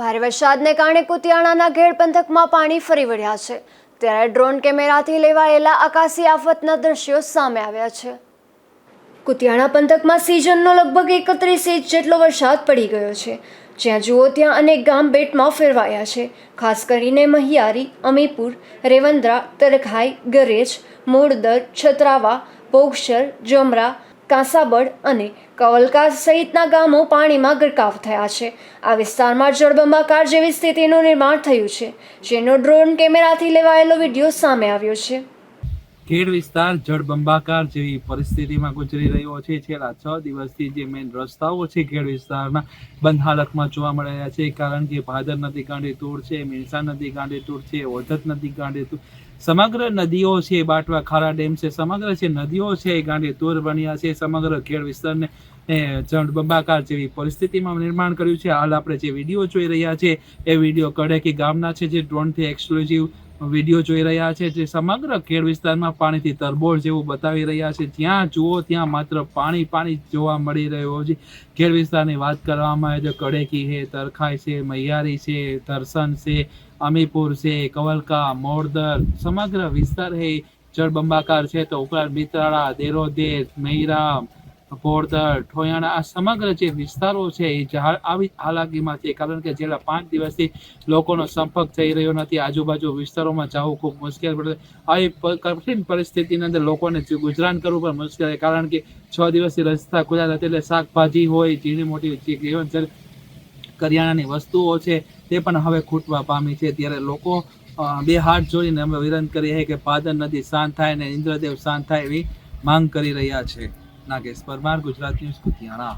ભારે વરસાદને કારણે કુતિયાણાના ઘેડ પંથકમાં પાણી ફરી વળ્યા છે. ત્યારે ડ્રોન કેમેરાથી લેવાયેલા આકાશી આફતના દ્રશ્યો સામે આવ્યા છે. કુતિયાણા પંથકમાં સિઝનનો લગભગ એકત્રીસ ઇંચ જેટલો વરસાદ પડી ગયો છે. જ્યાં જુઓ ત્યાં અનેક ગામ બેટમાં ફેરવાયા છે. ખાસ કરીને મહિયારી, અમીપુર, રેવંદ્રા, તરખાઈ, ગરેજ, મોડદર, છત્રાવા ભોગસર જમરા કાંસાબડ અને કવલકા સહિતના ગામો પાણીમાં ગરકાવ થયા છે. આ વિસ્તારમાં જળબંબાકાર જેવી સ્થિતિનું નિર્માણ થયું છે. જેનો ડ્રોન કેમેરાથી લેવાયેલો વીડિયો સામે આવ્યો છે. ખેડ વિસ્તાર જળબંબાકાર જેવી પરિસ્થિતિમાં ગુજરી રહ્યો છે. છેલ્લા છ દિવસથી જે મેઇન રસ્તાઓ છે ખેડ વિસ્તારના, બંધ હાલતમાં જોવા મળી રહ્યા છે. કારણ કે ભાદર નદી કાંઠે તૂર છે મીણસા નદી કાંઠે તૂર છે ઓધત નદી કાંઠે તૂર સમગ્ર નદીઓ છે, બાટવા ખારા ડેમ છે, સમગ્ર જે નદીઓ છે એ ગાંઠે તૂર બન્યા છે. સમગ્ર ખેડ વિસ્તારને જળબંબાકાર જેવી પરિસ્થિતિમાં નિર્માણ કર્યું છે. હાલ આપણે જે વીડિયો જોઈ રહ્યા છે, એ વીડિયો કડેકી ગામના છે, જે ડ્રોનથી એક્સક્લુઝિવ વીડિયો જોઈ રહ્યા છે જે સમગ્ર ખેડ વિસ્તારમાં પાણીથી તરબોળ જેવું બતાવી રહ્યા છે. જ્યાં જુઓ ત્યાં માત્ર પાણી પાણી જોવા મળી રહ્યો છે. ખેડ વિસ્તારની વાત કરવામાં આવે તો કડેકી છે, તરખાઈ છે, મૈયારી છે, ધરસન છે, અમીપુર છે, કવલકા મોરદર સમગ્ર વિસ્તાર એ જળબંબાકાર છે. તો ઉપરાંત બિતરાળા, દેરોદેર મૈરા પોરદર ઠોયાણા આ સમગ્ર જે વિસ્તારો છે એ આવી હાલાકીમાં છે. કારણ કે છેલ્લા પાંચ દિવસથી લોકોનો સંપર્ક થઈ રહ્યો નથી. આજુબાજુ વિસ્તારોમાં જવું ખૂબ મુશ્કેલ પડે. આવી કઠિન પરિસ્થિતિની અંદર લોકોને ગુજરાન કરવું પણ મુશ્કેલ છે. કારણ કે છ દિવસથી રસ્તા ખુલ્લા નથી એટલે શાકભાજી હોય, ઝીણી મોટી જીવન કરિયાણાની વસ્તુઓ છે તે પણ હવે ખૂટવા પામી છે. ત્યારે લોકો બે હાથ જોડીને અમે વિનંતી કરીએ છીએ કે પાદર નદી શાંત થાય અને ઇન્દ્રદેવ શાંત થાય એવી માંગ કરી રહ્યા છે. નાગેશ પરમાર ગુજરાત ન્યૂઝ કુતિયાણા